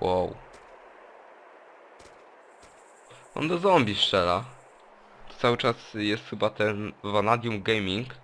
Wow. On do zombie strzela. Cały czas jest chyba ten Vanadium Gaming.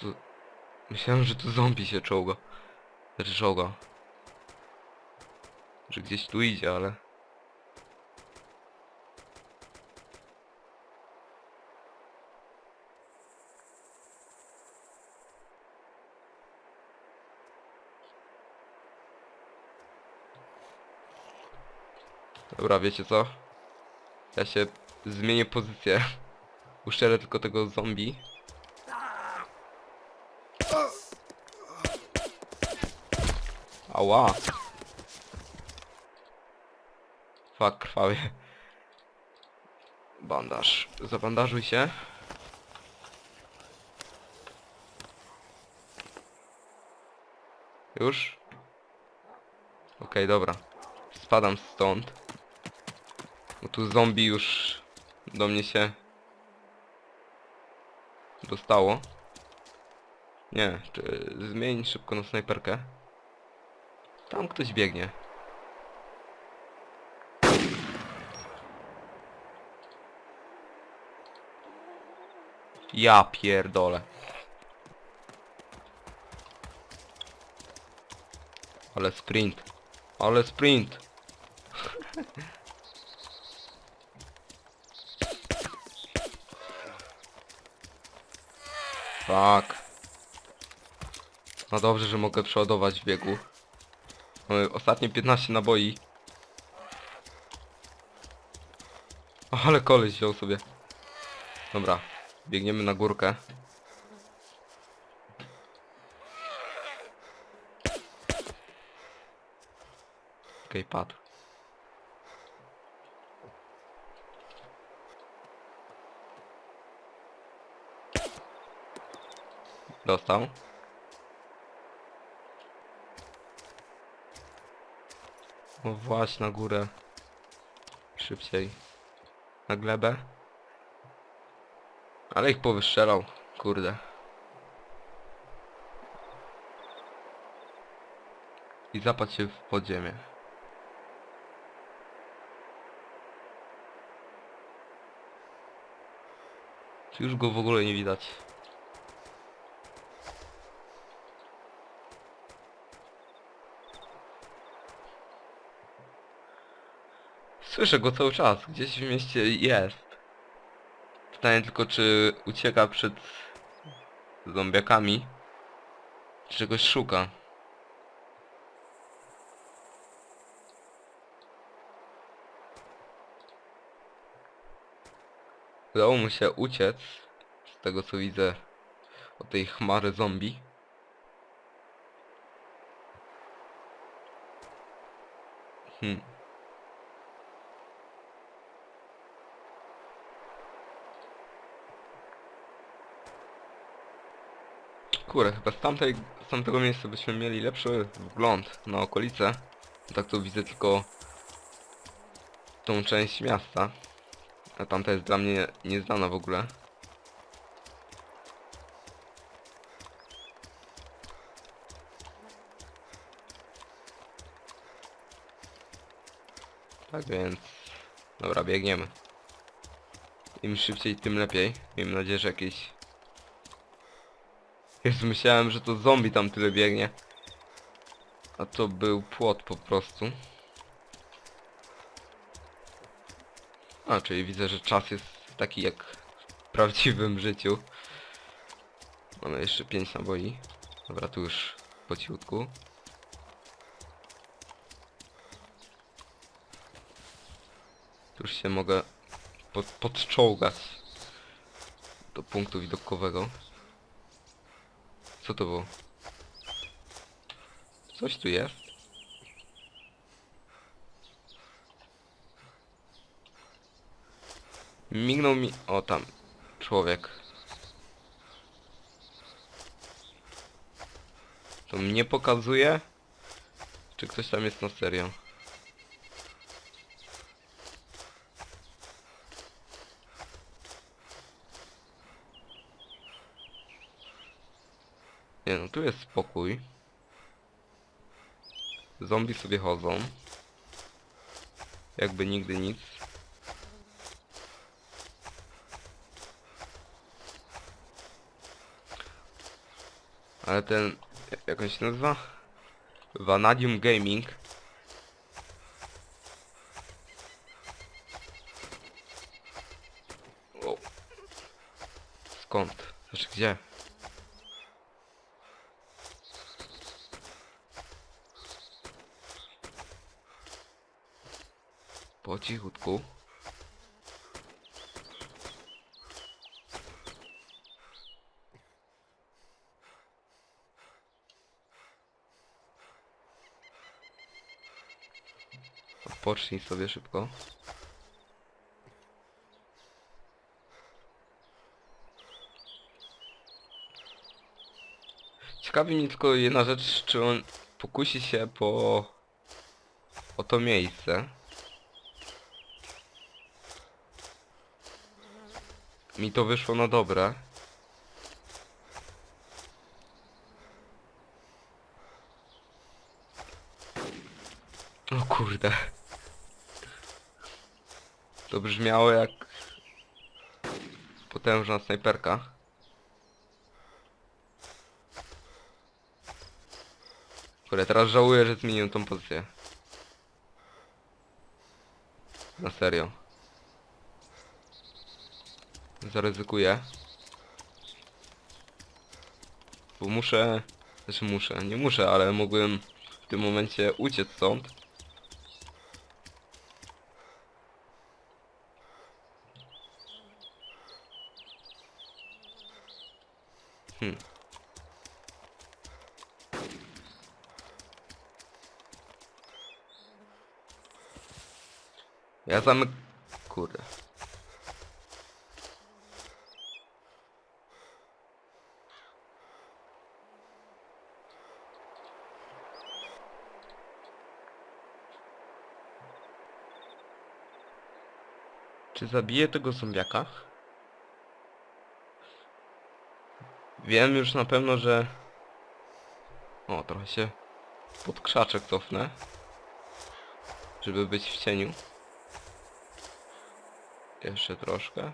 Tu... Myślałem, że tu zombie się czołga. Znaczy czołga. Że gdzieś tu idzie, ale... Dobra, wiecie co? Ja się zmienię pozycję. Uszczelę tylko tego zombie. Ała. Fak, krwawie. Bandaż. Zabandażuj się. Już? Okej, dobra. Spadam stąd. Bo tu zombie już do mnie się dostało. Nie, zmień szybko na snajperkę. Tam ktoś biegnie. Ja pierdolę. Ale sprint. Ale sprint. Fuck. No dobrze, że mogę przeładować w biegu. Mamy ostatnie 15 naboi. O, ale koleś wziął sobie. Dobra, biegniemy na górkę. Okej, padł. Dostał. O właśnie na górę. Szybciej. Na glebę. Ale ich powystrzelał. Kurde. I zapadł się w podziemie. Już go w ogóle nie widać? Słyszę go cały czas, gdzieś w mieście jest. Pytanie tylko, czy ucieka przed zombiakami, czy czegoś szuka. Udało mu się uciec, z tego co widzę, od tej chmary zombie. Hmm. Kurde, chyba z, tamtej, z tamtego miejsca byśmy mieli lepszy wgląd na okolice. Tak to widzę tylko tą część miasta. A tamta jest dla mnie nieznana w ogóle. Tak więc... Dobra, biegniemy. Im szybciej, tym lepiej. Miejmy nadzieję, że jakieś Jezu, myślałem, że to zombie tam tyle biegnie. A to był płot po prostu. A, czyli widzę, że czas jest taki jak w prawdziwym życiu. Mamy jeszcze 5 naboi. Dobra, tu już po cichutku. Tu już się mogę pod, podczołgać do punktu widokowego. Co to było? Coś tu jest? Mignął mi... O, tam. Człowiek. To mnie pokazuje? Czy ktoś tam jest na serio? Nie no, tu jest spokój. Zombie sobie chodzą. Jakby nigdy nic. Ale ten... Jak on się nazywa? Vanadium Gaming. O. Skąd? Znaczy gdzie? Po cichutku. Odpocznij sobie szybko. Ciekawi mnie tylko jedna rzecz, czy on pokusi się po... o to miejsce. Mi to wyszło na dobre. O kurde. To brzmiało jak potężna snajperka. Kurde, teraz żałuję, że zmieniłem tą pozycję. Na serio. Zaryzykuję. Bo muszę... Znaczy muszę, nie muszę, ale mógłbym w tym momencie uciec stąd. Hmm. Ja zamyk... Kurde. Czy zabiję tego zombiaka? Wiem już na pewno, że... O, trochę się pod krzaczek cofnę. Żeby być w cieniu. Jeszcze troszkę.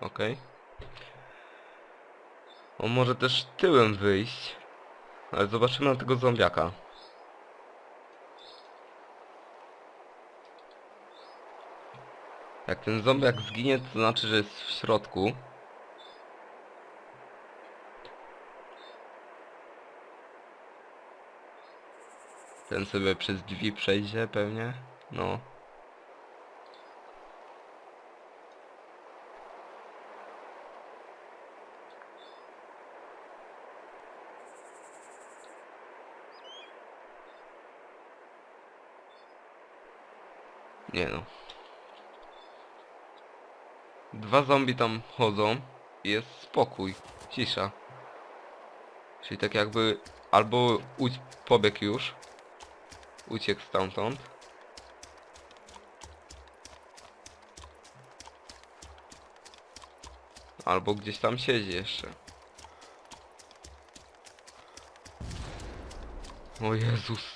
Okej. On może też tyłem wyjść. Ale zobaczymy na tego zombiaka. Jak ten zombiak zginie, to znaczy, że jest w środku. Ten sobie przez drzwi przejdzie pewnie. No. Nie no. Dwa zombie tam chodzą i jest spokój, cisza. Czyli tak jakby albo uć pobiegł już, uciekł stamtąd. Albo gdzieś tam siedzi jeszcze. O Jezus.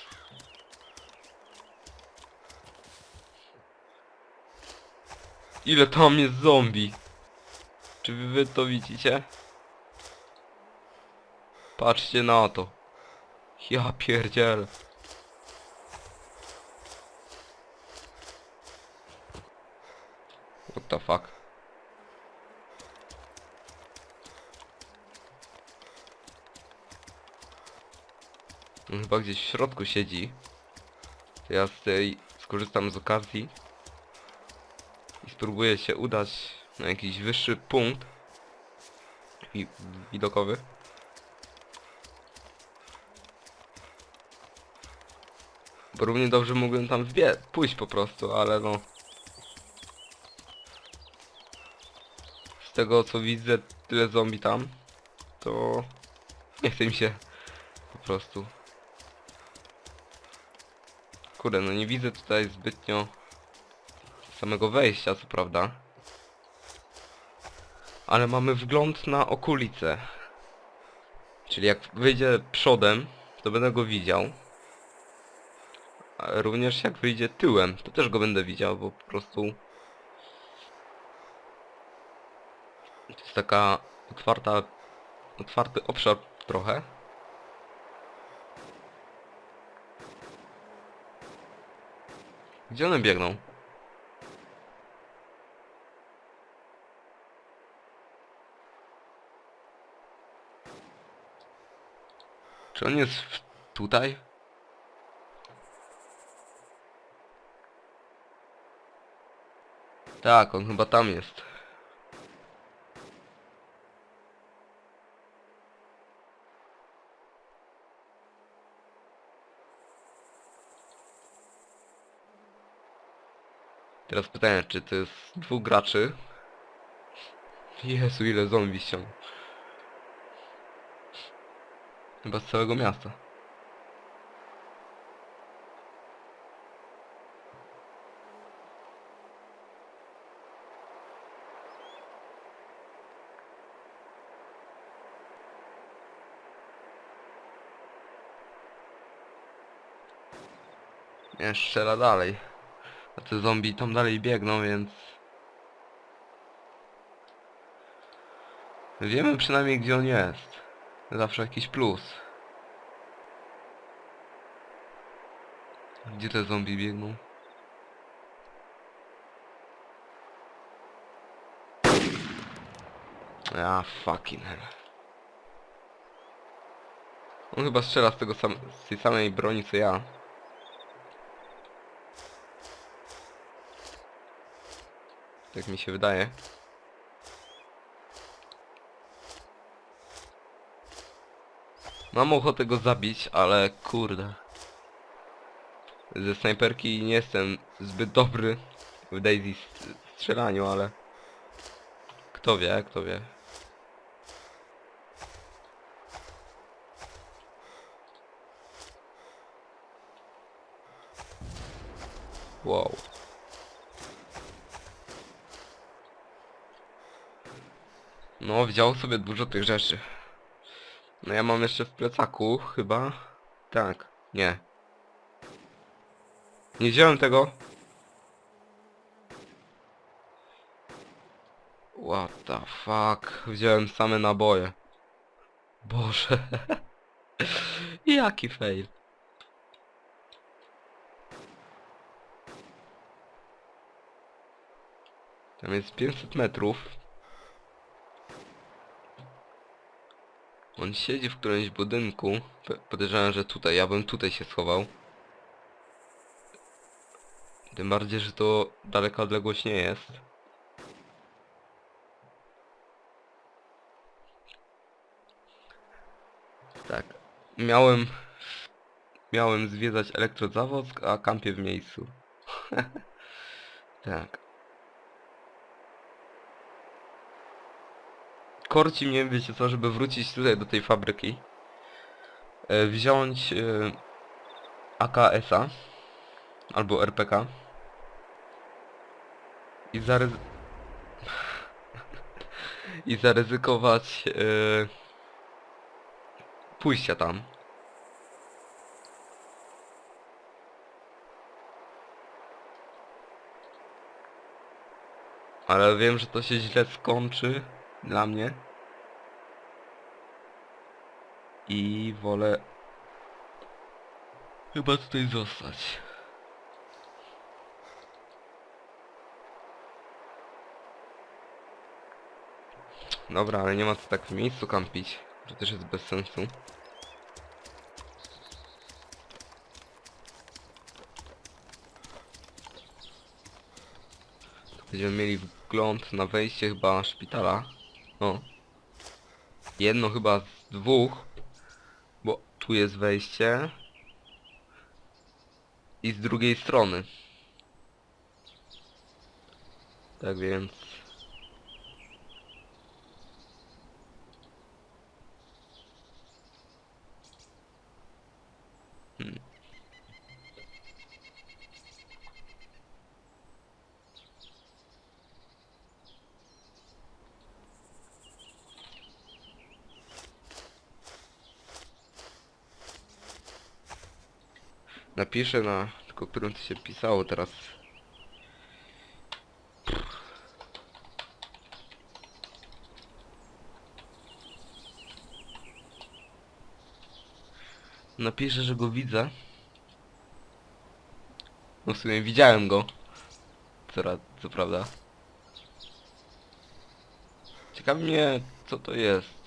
Ile tam jest zombie? Czy wy, to widzicie? Patrzcie na to. Ja pierdzielę. What the fuck? On chyba gdzieś w środku siedzi. To ja z tej skorzystam z okazji spróbuję się udać na jakiś wyższy punkt wi widokowy. Bo równie dobrze mógłbym tam pójść po prostu, ale no... Z tego co widzę, tyle zombie tam, to nie chce mi się po prostu. Kurde, no nie widzę tutaj zbytnio samego wejścia, co prawda. Ale mamy wgląd na okulicę. Czyli jak wyjdzie przodem, to będę go widział. A również jak wyjdzie tyłem, to też go będę widział, bo po prostu... To jest taka otwarta... Otwarty obszar trochę. Gdzie one biegną? Czy on jest tutaj? Tak, on chyba tam jest. Teraz pytanie, czy to jest dwóch graczy? Jezu, ile zombie ściąg. Chyba z całego miasta. Nie, strzela dalej. A te zombie tam dalej biegną, więc... Wiemy przynajmniej gdzie on jest. Zawsze jakiś plus. Gdzie te zombie biegną? A fucking hell. On chyba strzela z tego z tej samej broni co ja. Tak mi się wydaje. Mam ochotę go zabić, ale kurde. Ze snajperki nie jestem zbyt dobry w Daisy st- strzelaniu, ale... Kto wie, kto wie. Wow. No, wziął sobie dużo tych rzeczy. No ja mam jeszcze w plecaku, chyba. Tak, nie. Nie wziąłem tego. What the fuck. Wziąłem same naboje. Boże. Jaki fail. Tam jest 500 metrów. On siedzi w którymś budynku. Podejrzewam, że tutaj. Ja bym tutaj się schował. Tym bardziej, że to daleka odległość nie jest. Tak. Miałem... Miałem zwiedzać elektrozawosk, a kampię w miejscu. tak. Korci mnie, wiecie co, żeby wrócić tutaj do tej fabryki. E, wziąć e, AKS-a albo RPK i zaryz... i zaryzykować e, pójścia tam. Ale wiem, że to się źle skończy dla mnie. I wolę chyba tutaj zostać. Dobra, ale nie ma co tak w miejscu kampić. To też jest bez sensu. Będziemy mieli wgląd na wejście chyba szpitala. O. Jedno chyba z dwóch. Bo tu jest wejście. I z drugiej strony. Tak więc... Hmm. Napiszę na tylko którym to się pisało teraz. Napiszę, że go widzę. No w sumie widziałem go. Co, co prawda. Ciekawi mnie, co to jest.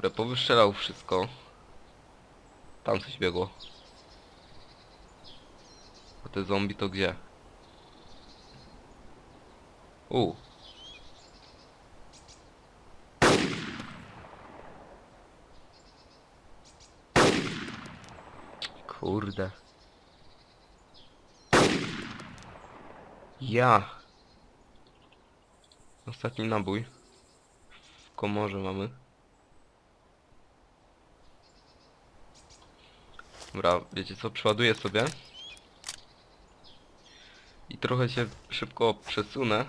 Które wszystko. Tam coś biegło. A te zombie to gdzie? U. Kurde. Ja. Ostatni nabój. W komorze mamy. Dobra, wiecie co, przeładuję sobie. I trochę się szybko przesunę.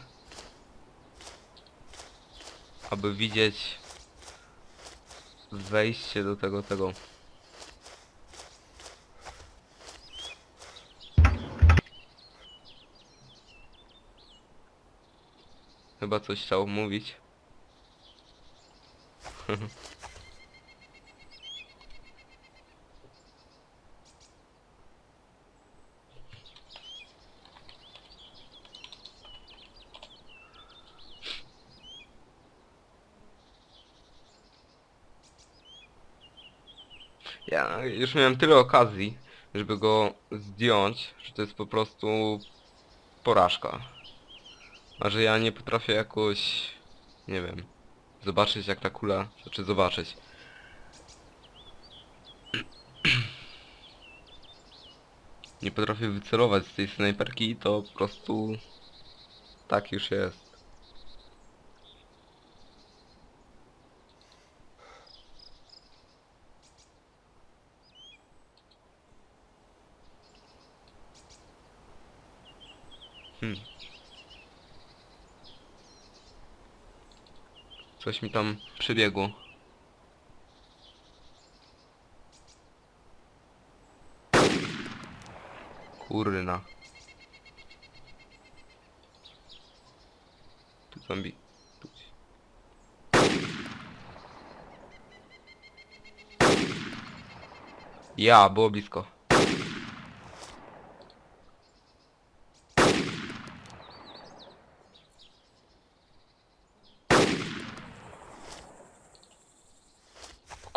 Aby widzieć wejście do tego, tego. Chyba coś chciał mówić. Ja już miałem tyle okazji, żeby go zdjąć, że to jest po prostu porażka. A że ja nie potrafię jakoś, nie wiem, zobaczyć jak ta kula, znaczy zobaczyć. Nie potrafię wycelować z tej snajperki, to po prostu tak już jest. Hmm. Coś mi tam przybiegło. Kurna. Tu zombie. Ja, było blisko.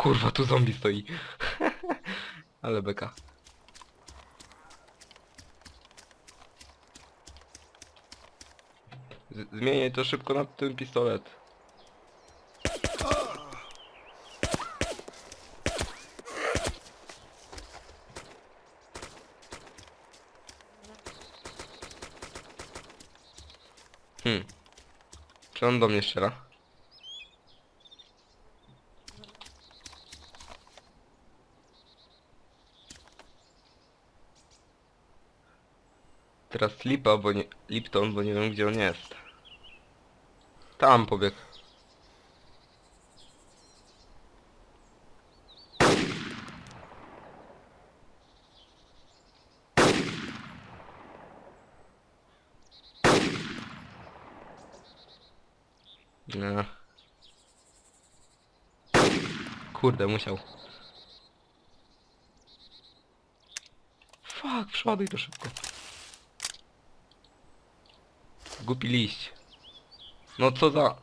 Kurwa, tu zombie stoi. Ale beka. Z- Zmieniaj to szybko na ten pistolet. Hmm. Czy on do mnie strzela? Teraz Lipa, bo nie... Lipton, bo nie wiem gdzie on jest. Tam pobiegł. Nie. Kurde, musiał. Fuck, przeładuj to szybko. Głupi liść. No co za...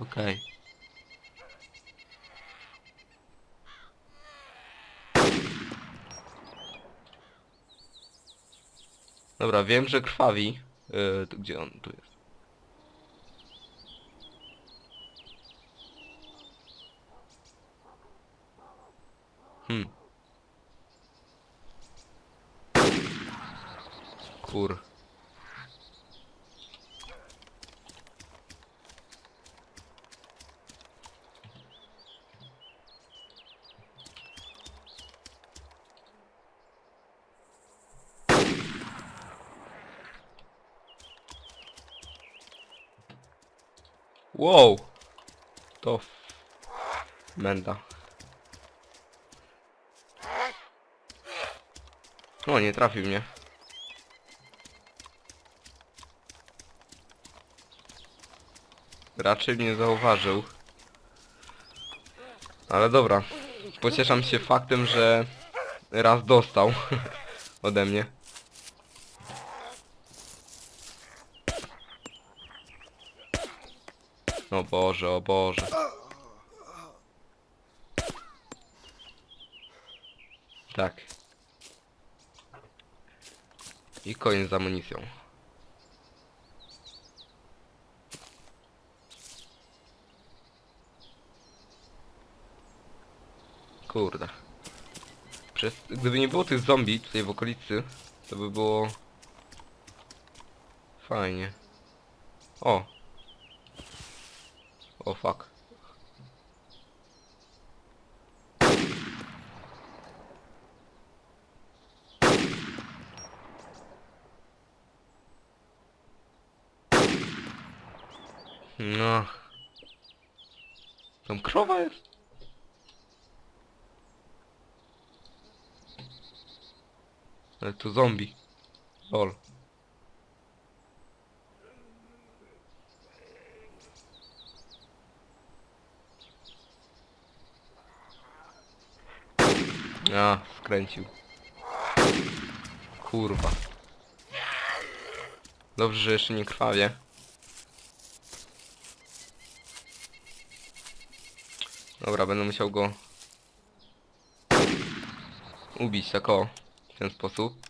Okej. Dobra, wiem, że krwawi. Yy, gdzie on tu jest? Hmm. Kur. Wow! To... f- Menda. O, nie trafił mnie. Raczej mnie zauważył. Ale dobra. Pocieszam się faktem, że raz dostał ode mnie. O Boże, o Boże. Tak. I koniec z amunicją. Kurde. Przez... Gdyby nie było tych zombie tutaj w okolicy, to by było... Fajnie. O! O fuck. No. Tam krowa jest? Ale tu zombie. Lol. A, skręcił. Kurwa. Dobrze, że jeszcze nie krwawie. Dobra, będę musiał go ubić tak o, w ten sposób.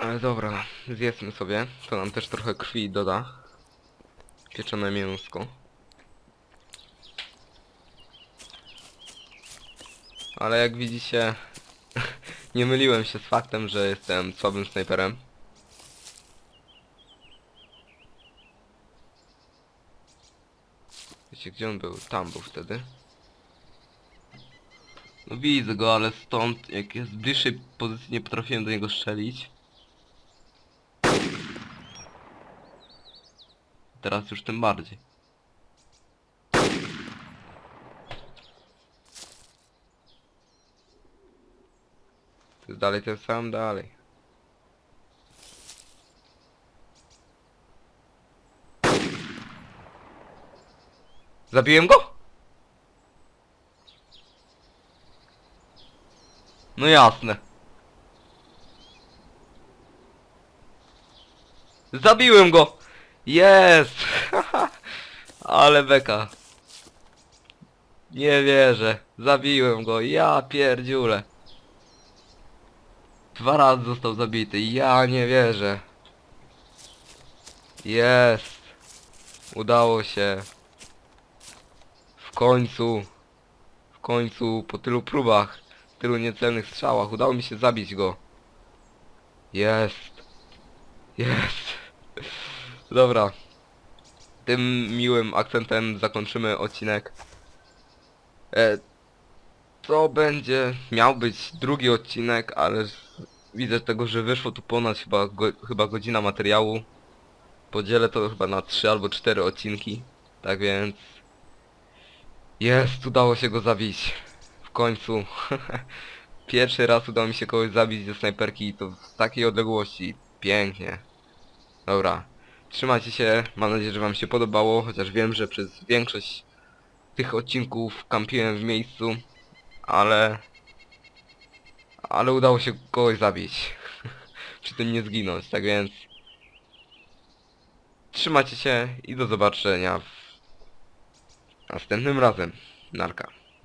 Ale dobra, zjedzmy sobie. To nam też trochę krwi doda. Pieczone mięsko. Ale jak widzicie, nie myliłem się z faktem, że jestem słabym snajperem. Wiecie gdzie on był? Tam był wtedy. No widzę go, ale stąd, jak jest w bliższej pozycji, nie potrafiłem do niego strzelić. Teraz już tym bardziej. To jest dalej ten sam, dalej. Zabiłem go? No jasne. Zabiłem go! Jest! Ale beka. Nie wierzę. Zabiłem go. Ja pierdziule. Dwa razy został zabity. Ja nie wierzę. Jest. Udało się. W końcu. W końcu, po tylu próbach, tylu niecelnych strzałach, udało mi się zabić go. Jest. Jest. Dobra. Tym miłym akcentem zakończymy odcinek. E, to będzie, miał być drugi odcinek, ale widzę tego, że wyszło tu ponad chyba, go, chyba godzina materiału. Podzielę to chyba na trzy albo cztery odcinki. Tak więc... Jest, udało się go zabić. W końcu. Pierwszy raz udało mi się kogoś zabić ze snajperki i to z takiej odległości. Pięknie. Dobra. Trzymajcie się. Mam nadzieję, że wam się podobało, chociaż wiem, że przez większość tych odcinków kampiłem w miejscu, ale... Ale udało się kogoś zabić. Przy tym nie zginąć, tak więc... Trzymajcie się i do zobaczenia w... następnym razem. Narka.